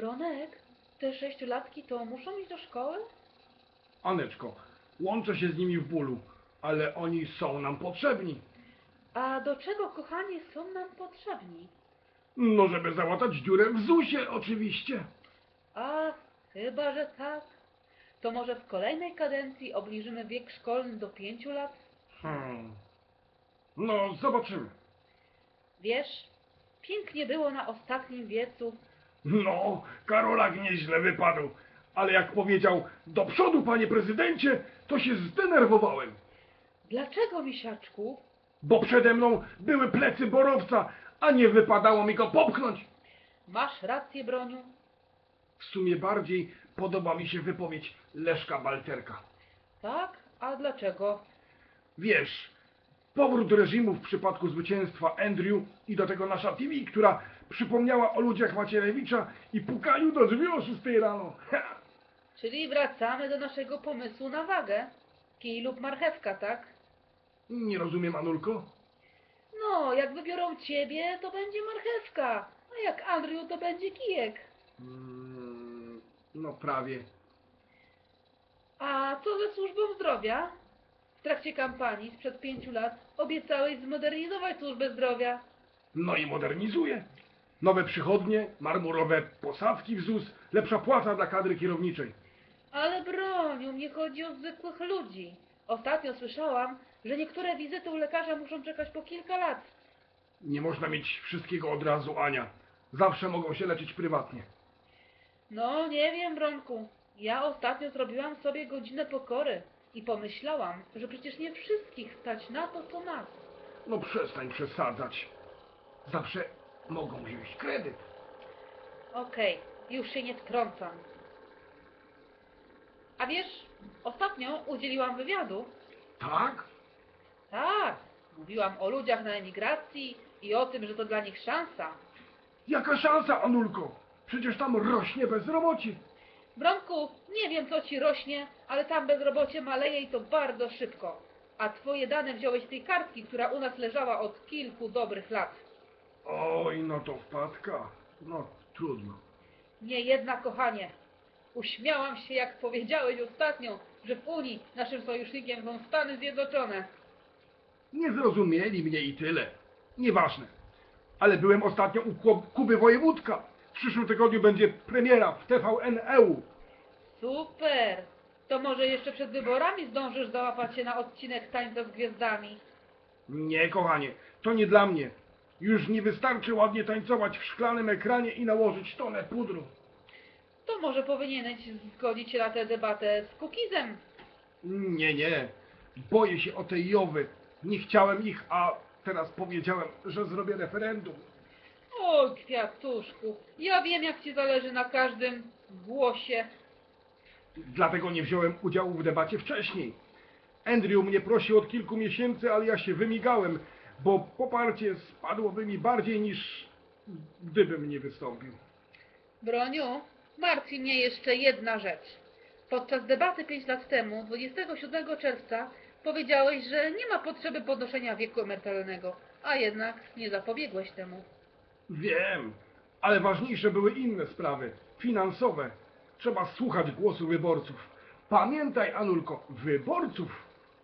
Bronek, te sześciolatki to muszą iść do szkoły? Aneczko, łączę się z nimi w bólu, ale oni są nam potrzebni. A do czego, kochanie, są nam potrzebni? No, żeby załatać dziurę w ZUSie, oczywiście. A, chyba, że tak. To może w kolejnej kadencji obniżymy wiek szkolny do pięciu lat? Hmm. No, zobaczymy. Wiesz, pięknie było na ostatnim wiecu. No, Karolak nieźle wypadł, ale jak powiedział do przodu, panie prezydencie, to się zdenerwowałem, Dlaczego, misiaczku? bo przede mną były plecy borowca, a nie wypadało mi go popchnąć. Masz rację, Broniu. W sumie bardziej podoba mi się wypowiedź Leszka Balcerka. Tak? A dlaczego? Wiesz, powrót reżimu w przypadku zwycięstwa Andrew i do tego nasza TV, która przypomniała o ludziach Macierewicza i pukaniu do drzwi o 6 rano. Ha! Czyli wracamy do naszego pomysłu na wagę. Kij lub marchewka, tak? Nie rozumiem, Anulko? No, jak wybiorą ciebie, to będzie marchewka. A jak Andrew, to będzie kijek. Mm, no prawie. A co ze służbą zdrowia? W trakcie kampanii sprzed pięciu lat obiecałeś zmodernizować służbę zdrowia. No i modernizuje. Nowe przychodnie, marmurowe posadzki w ZUS, lepsza płaca dla kadry kierowniczej. Ale broniu, mnie chodzi o zwykłych ludzi. Ostatnio słyszałam, że niektóre wizyty u lekarza muszą czekać po kilka lat. Nie można mieć wszystkiego od razu, Ania. Zawsze mogą się leczyć prywatnie. No, nie wiem, Bronku. Ja ostatnio zrobiłam sobie godzinę pokory i pomyślałam, że przecież nie wszystkich stać na to, co nas. No przestań przesadzać. Zawsze mogą wziąć kredyt. Okej, już się nie wtrącam. A wiesz, ostatnio udzieliłam wywiadu. Tak? Tak, mówiłam o ludziach na emigracji i o tym, że to dla nich szansa. Jaka szansa, Anulko? Przecież tam rośnie bezrobocie. Bronku, nie wiem co ci rośnie, ale tam bezrobocie maleje i to bardzo szybko. A twoje dane wziąłeś z tej kartki, która u nas leżała od kilku dobrych lat. Oj, no to wpadka. No, trudno. Nie jedna, kochanie. Uśmiałam się, jak powiedziałeś ostatnio, że w Unii naszym sojusznikiem są Stany Zjednoczone. Nie zrozumieli mnie i tyle. Nieważne. Ale byłem ostatnio u Ku- Kuby Wojewódka. W przyszłym tygodniu będzie premiera w TVN-EU. Super! To może jeszcze przed wyborami zdążysz załapać się na odcinek Tańca z Gwiazdami. Nie, kochanie, to nie dla mnie. Już nie wystarczy ładnie tańcować w szklanym ekranie i nałożyć tonę pudru. To może powinieneś zgodzić się na tę debatę z Kukizem. Nie, nie. Boję się o tej Jowy. Nie chciałem ich, a teraz powiedziałem, że zrobię referendum. O, kwiatuszku, ja wiem jak ci zależy na każdym głosie. Dlatego nie wziąłem udziału w debacie wcześniej. Andrew mnie prosił od kilku miesięcy, ale ja się wymigałem, bo poparcie spadłoby mi bardziej niż gdybym nie wystąpił. Broniu, martwi mnie jeszcze jedna rzecz. Podczas debaty 5 lat temu, 27 czerwca, powiedziałeś, że nie ma potrzeby podnoszenia wieku emerytalnego, a jednak nie zapobiegłeś temu. Wiem, ale ważniejsze były inne sprawy, finansowe. Trzeba słuchać głosu wyborców. Pamiętaj, Anulko, wyborców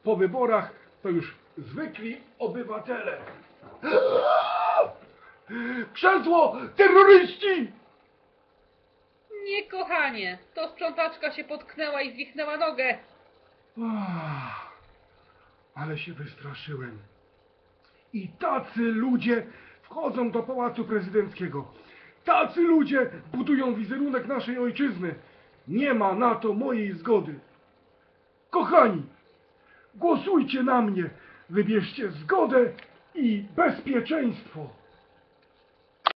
po wyborach to już zwykli obywatele. Krzesło! Terroryści! Nie, kochanie, to sprzątaczka się potknęła i zwichnęła nogę. Ach, ale się wystraszyłem. I tacy ludzie wchodzą do pałacu prezydenckiego. Tacy ludzie budują wizerunek naszej ojczyzny. Nie ma na to mojej zgody. Kochani, głosujcie na mnie. Wybierzcie zgodę i bezpieczeństwo.